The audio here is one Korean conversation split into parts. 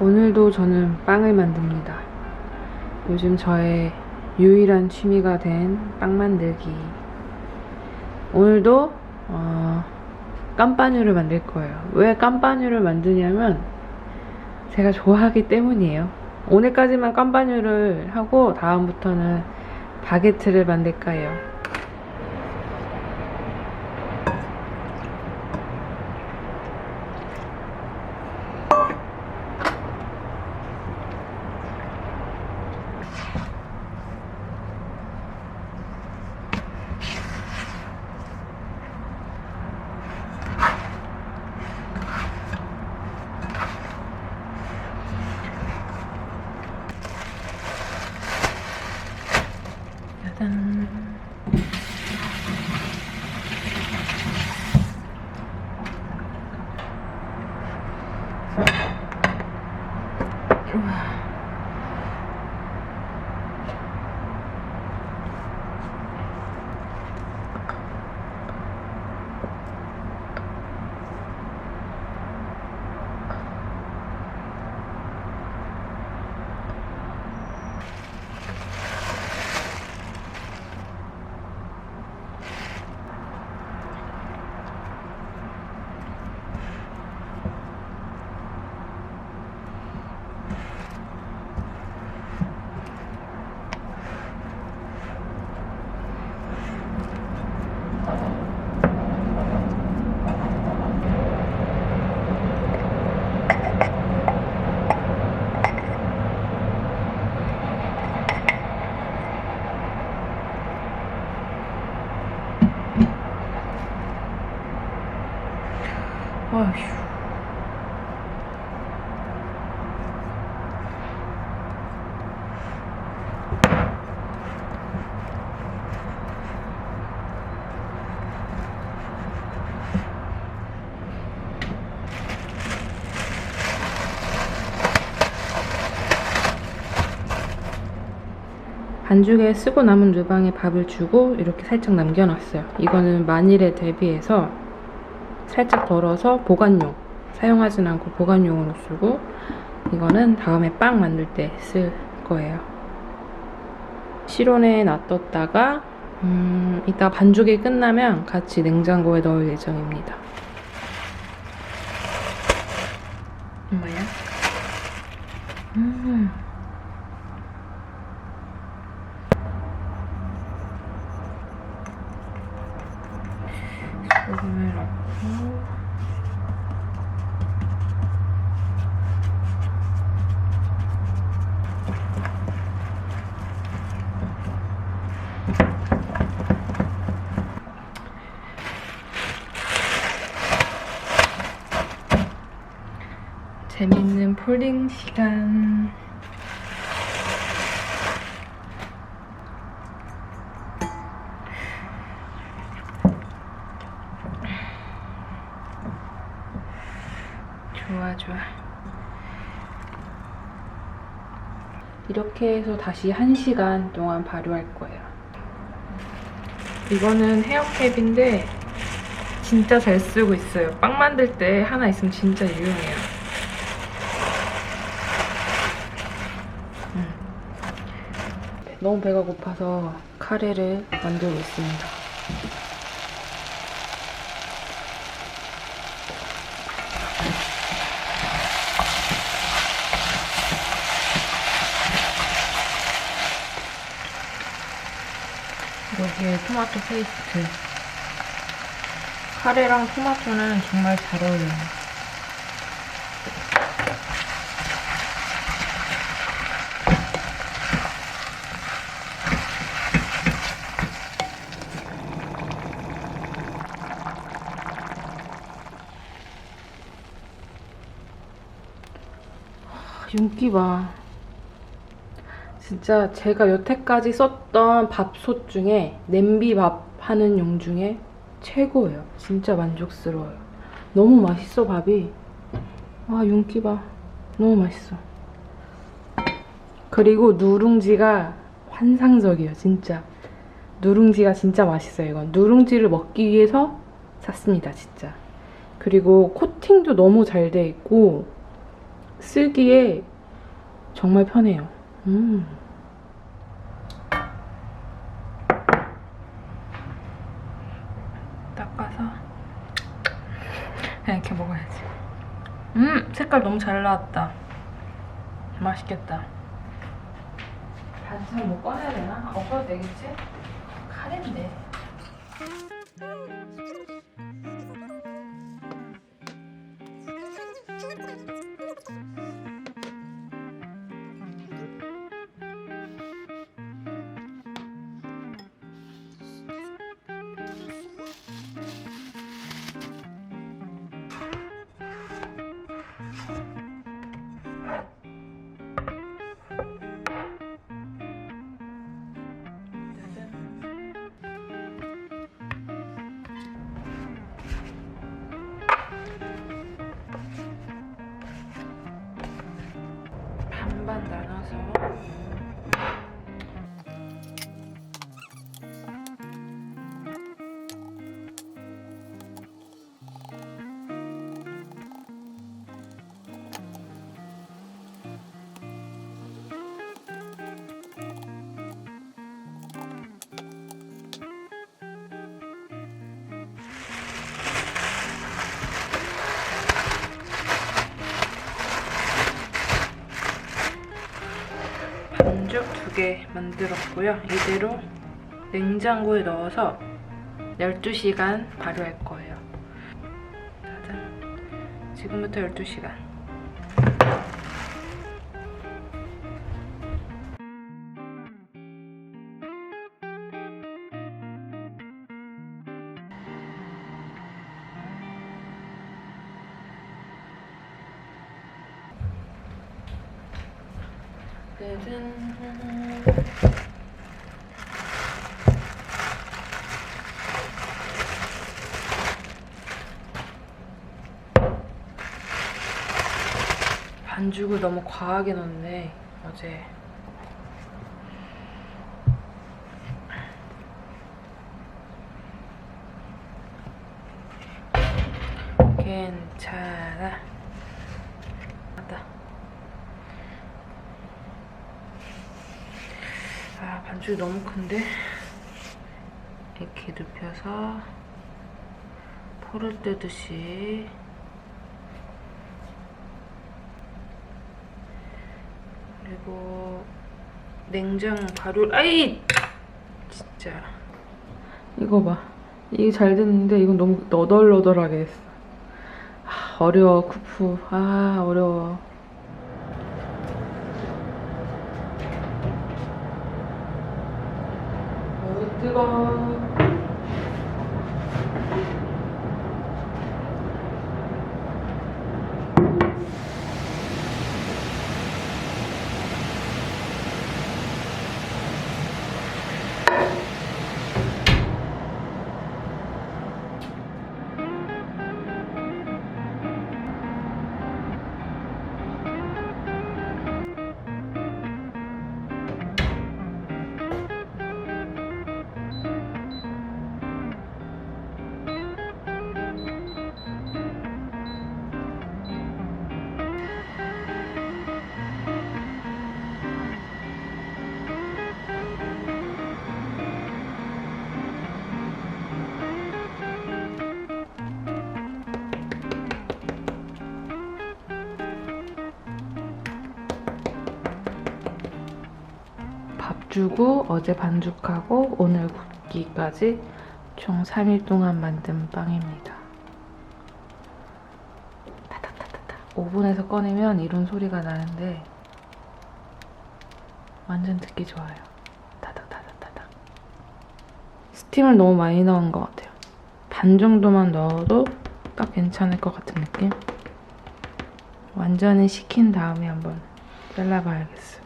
오늘도 저는 빵을 만듭니다. 요즘 저의 유일한 취미가 된 빵 만들기. 오늘도 어, 깜빠뉴를 만들 거예요. 왜 깜빠뉴를 만드냐면 제가 좋아하기 때문이에요. 오늘까지만 깜빠뉴를 하고 다음부터는 바게트를 만들까 해요. 아휴. 반죽에 쓰고 남은 누방에 밥을 주고 이렇게 살짝 남겨놨어요. 이거는 만일에 대비해서 살짝 덜어서 보관용 사용하진 않고 보관용으로 쓰고 이거는 다음에 빵 만들 때 쓸 거예요 실온에 놔뒀다가 음, 이따 반죽이 끝나면 같이 냉장고에 넣을 예정입니다 엄마야 음. 소금을 넣고 재밌는 폴딩 시간. 좋아, 좋아. 이렇게 해서 다시 1시간 동안 발효할 거예요. 이거는 헤어캡인데 진짜 잘 쓰고 있어요. 빵 만들 때 하나 있으면 진짜 유용해요. 너무 배가 고파서 카레를 만들고 있습니다. 여기에 토마토 페이스트. 카레랑 토마토는 정말 잘 어울려요. 윤기 봐. 진짜 제가 여태까지 썼던 밥솥 중에 냄비밥 하는 용 중에 최고예요. 진짜 만족스러워요. 너무 맛있어 밥이. 와 윤기 봐. 너무 맛있어. 그리고 누룽지가 환상적이에요. 진짜. 누룽지가 진짜 맛있어요. 이건 누룽지를 먹기 위해서 샀습니다. 진짜. 그리고 코팅도 너무 잘 돼 있고 쓰기에 정말 편해요. 음. 닦아서 그냥 이렇게 먹어야지. 음, 색깔 너무 잘 나왔다. 맛있겠다. 반찬 뭐 꺼내야 되나? 엎어도 되겠지? 카레인데. 반죽 두 개 만들었고요. 이대로 냉장고에 넣어서 12시간 발효할 거예요. 짜잔. 지금부터 12시간. 반죽을 너무 과하게 넣었네 어제. 괜찮아 맞다 아 반죽이 너무 큰데? 이렇게 눕혀서 포를 뜨듯이. 그리고 냉장 발효 아이! 진짜. 이거 봐. 이게 잘 됐는데 이건 너무 너덜너덜하게 됐어. 아, 어려워 쿠프. 아 어려워 주고 어제 반죽하고 오늘 굽기까지 총 3일 동안 만든 빵입니다. 타닥타닥타. 오븐에서 꺼내면 이런 소리가 나는데 완전 듣기 좋아요. 타닥타닥타닥. 스팀을 너무 많이 넣은 것 같아요. 반 정도만 넣어도 딱 괜찮을 것 같은 느낌? 완전히 식힌 다음에 한번 잘라봐야겠어요.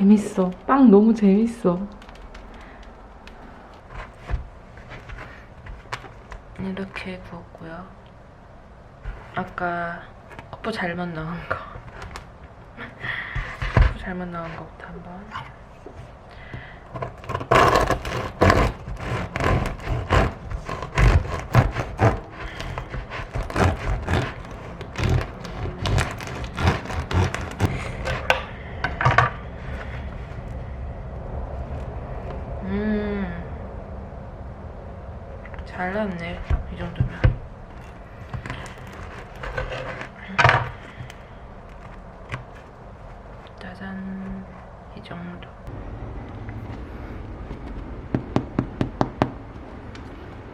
재밌어. 빵 너무 재밌어. 이렇게 구웠고요. 아까 커프 잘못 넣은 거. 커프 잘못 넣은 거부터 한번. 잘 나왔네. 이 정도면. 짜잔. 이 정도.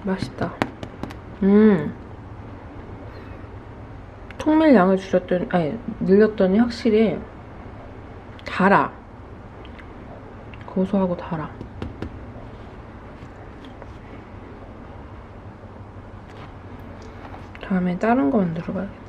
맛있다. 음. 통밀량을 줄였더니, 아니, 늘렸더니 확실히 달아. 고소하고 달아. 다음에 다른 거 만들어 봐야겠다.